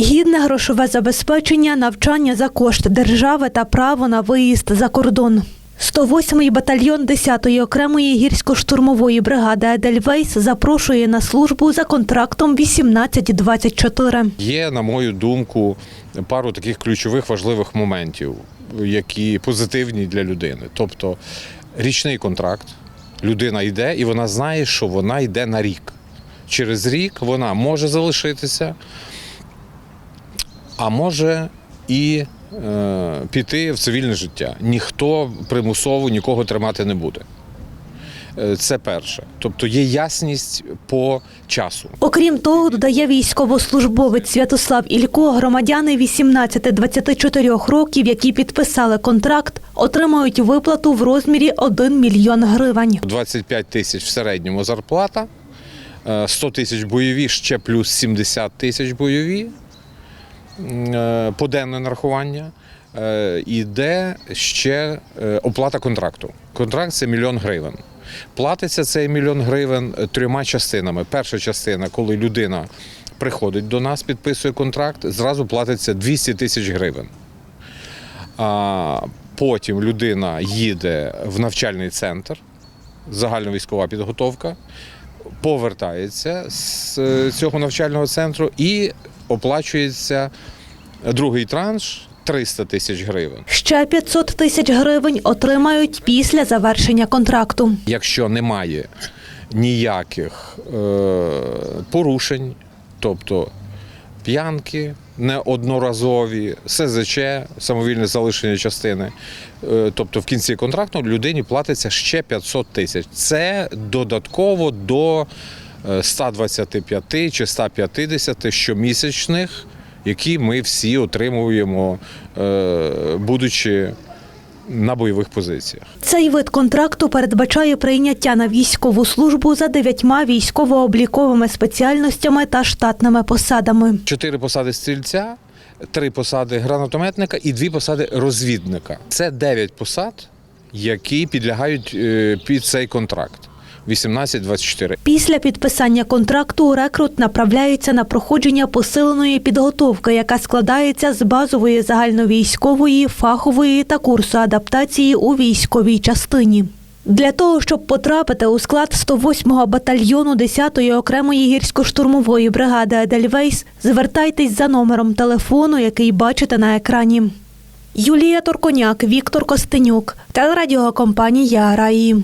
Гідне грошове забезпечення, навчання за кошт держави та право на виїзд за кордон. 108-й батальйон 10-ї окремої гірсько-штурмової бригади Едельвейс запрошує на службу за контрактом 1824. Є, на мою думку, пару таких ключових важливих моментів, які позитивні для людини. Тобто річний контракт, людина йде і вона знає, що вона йде на рік. Через рік вона може залишитися, а може і е, піти в цивільне життя. Ніхто примусово нікого тримати не буде. Е, Це перше. Тобто є ясність по часу. Окрім того, додає військовослужбовець Святослав Ілько, громадяни 18-24 років, які підписали контракт, отримають виплату в розмірі 1 мільйон гривень. 25 тисяч в середньому зарплата, е, 100 тисяч бойові, ще плюс 70 тисяч бойові, е, поденне нарахування. Е, Іде ще е, оплата контракту. Контракт це мільйон гривень. Платиться цей мільйон гривень е, трьома частинами. Перша частина, коли людина приходить до нас, підписує контракт, зразу платиться 200 тисяч гривень. Потім людина їде в навчальний центр, загальновійськова підготовка, повертається з е, цього навчального центру і оплачується другий транш 300 тисяч гривень. Ще 500 тисяч гривень отримають після завершення контракту. Якщо немає ніяких е, порушень, тобто п'янки неодноразові, СЗЧ, самовільне залишення частини, е, тобто в кінці контракту людині платиться ще 500 тисяч. Це додатково до 125 чи 150 щомісячних, які ми всі отримуємо, е, будучи на бойових позиціях. Цей вид контракту передбачає прийняття на військову службу за дев'ятьма військово-обліковими спеціальностями та штатними посадами. Чотири посади стрільця, три посади гранатометника і дві посади розвідника. Це дев'ять посад, які підлягають е, під цей контракт. 18-24. Після підписання контракту рекрут направляється на проходження посиленої підготовки, яка складається з базової загальновійськової, фахової та курсу адаптації у військовій частині. Для того, щоб потрапити у склад 108-го батальйону 10-ї окремої гірсько-штурмової бригади Едельвейс, звертайтесь за номером телефону, який бачите на екрані. Юлія Торконяк, Віктор Костенюк, телерадіокомпанія Раї.